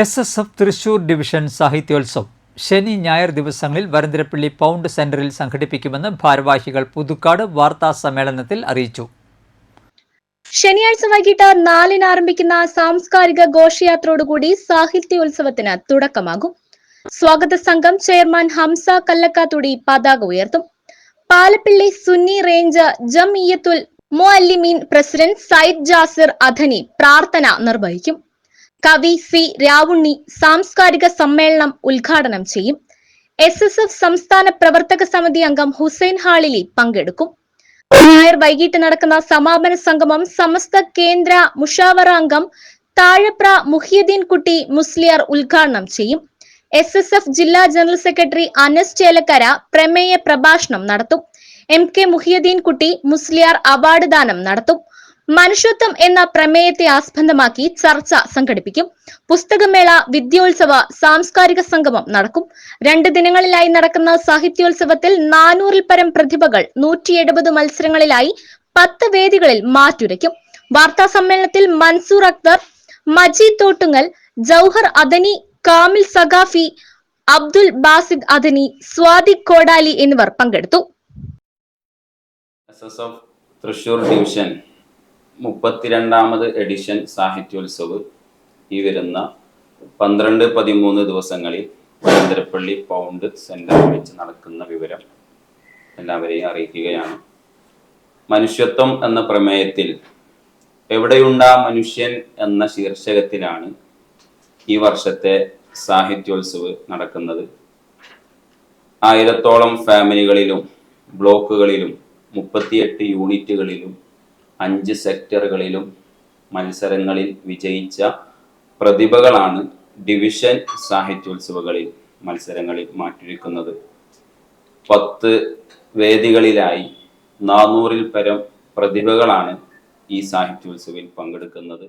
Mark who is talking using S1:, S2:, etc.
S1: S S F Thrissur division സാഹിത്യോത്സവം. ശനി ഞായർ ദിവസങ്ങളിൽ വരന്തരപ്പള്ളി പൗണ്ട് സെന്ററിൽ സംഘടിപ്പിക്കുമെന്ന് ഭാരവാഹികൾ പുതുക്കാട് വാർത്താ സമ്മേളനത്തിൽ അറിയിച്ചു.
S2: ശനിയാഴ്ച വൈകിട്ട് നാലിന് ആരംഭിക്കുന്ന സാംസ്കാരിക ഘോഷയാത്രയോടുകൂടി സാഹിത്യോത്സവത്തിന് തുടക്കമാകും. സ്വാഗത സംഘം ചെയർമാൻ ഹംസ കല്ലക്കാത്തുടി പതാക ഉയർത്തും. പാലപ്പിള്ളി സുന്നി റേഞ്ച് ജം ജംഇയ്യത്തുൽ മുഅല്ലിമീൻ പ്രസിഡന്റ് സയ്യിദ് ജാസിർ അധനി പ്രാർത്ഥന നിർവഹിക്കും. കവി സി രാവുണ്ണി സാംസ്കാരിക സമ്മേളനം ഉദ്ഘാടനം ചെയ്യും. എസ് എസ് എഫ് സംസ്ഥാന പ്രവർത്തക സമിതി അംഗം ഹുസൈൻ ഹാളിലി പങ്കെടുക്കും. ഞായർ വൈകിട്ട് നടക്കുന്ന സമാപന സംഗമം സമസ്ത കേന്ദ്ര മുഷാവറ അംഗം താഴപ്ര മുഹിയുദ്ദീൻ കുട്ടി മുസ്ലിയാർ ഉദ്ഘാടനം ചെയ്യും. എസ് എസ് എഫ് ജില്ലാ ജനറൽ സെക്രട്ടറി അനസ് ചേലക്കര പ്രമേയ പ്രഭാഷണം നടത്തും. എം കെ മുഹിയുദ്ദീൻ കുട്ടി മുസ്ലിയാർ അവാർഡ് ദാനം നടത്തും. മനുഷ്യത്വം എന്ന പ്രമേയത്തെ ആസ്പദമാക്കി ചർച്ച സംഘടിപ്പിക്കും. പുസ്തകമേള വിദ്യോത്സവ സാംസ്കാരിക സംഗമം നടക്കും. രണ്ട് ദിനങ്ങളിലായി നടക്കുന്ന സാഹിത്യോത്സവത്തിൽ നാനൂറിൽ പരം പ്രതിഭകൾ നൂറ്റി എഴുപത് മത്സരങ്ങളിലായി പത്ത് വേദികളിൽ മാറ്റുരയ്ക്കും. വാർത്താ സമ്മേളനത്തിൽ മൻസൂർ അക്തർ മജീദ് തോട്ടുങ്ങൽ ജൗഹർ അദനി കാമിൽ സഖാഫി അബ്ദുൽ ബാസിദ് അദനി സ്വാതി കോടാലി എന്നിവർ പങ്കെടുത്തു.
S3: തൃശ്ശൂർ ഡിവിഷൻ മുപ്പത്തിരണ്ടാമത് എഡിഷൻ സാഹിത്യോത്സവ് ഈ വരുന്ന പന്ത്രണ്ട് പതിമൂന്ന് ദിവസങ്ങളിൽ വരന്തരപ്പള്ളി പൗണ്ട് സെന്ററിൽ വെച്ച് നടക്കുന്ന വിവരം എല്ലാവരെയും അറിയിക്കുകയാണ്. മനുഷ്യത്വം എന്ന പ്രമേയത്തിൽ എവിടെയുണ്ടാ മനുഷ്യൻ എന്ന ശീർഷകത്തിലാണ് ഈ വർഷത്തെ സാഹിത്യോത്സവ് നടക്കുന്നത്. ആയിരത്തോളം ഫാമിലികളിലും ബ്ലോക്കുകളിലും മുപ്പത്തിയെട്ട് യൂണിറ്റുകളിലും അഞ്ച് സെക്ടറുകളിലും മത്സരങ്ങളിൽ വിജയിച്ച പ്രതിഭകളാണ് ഡിവിഷൻ സാഹിത്യോത്സവങ്ങളിൽ മത്സരങ്ങളിൽ മാറ്റിരിക്കുന്നത് പത്ത് വേദികളിലായി നാനൂറിൽ പരം പ്രതിഭകളാണ് ഈ സാഹിത്യോത്സവിൽ പങ്കെടുക്കുന്നത്.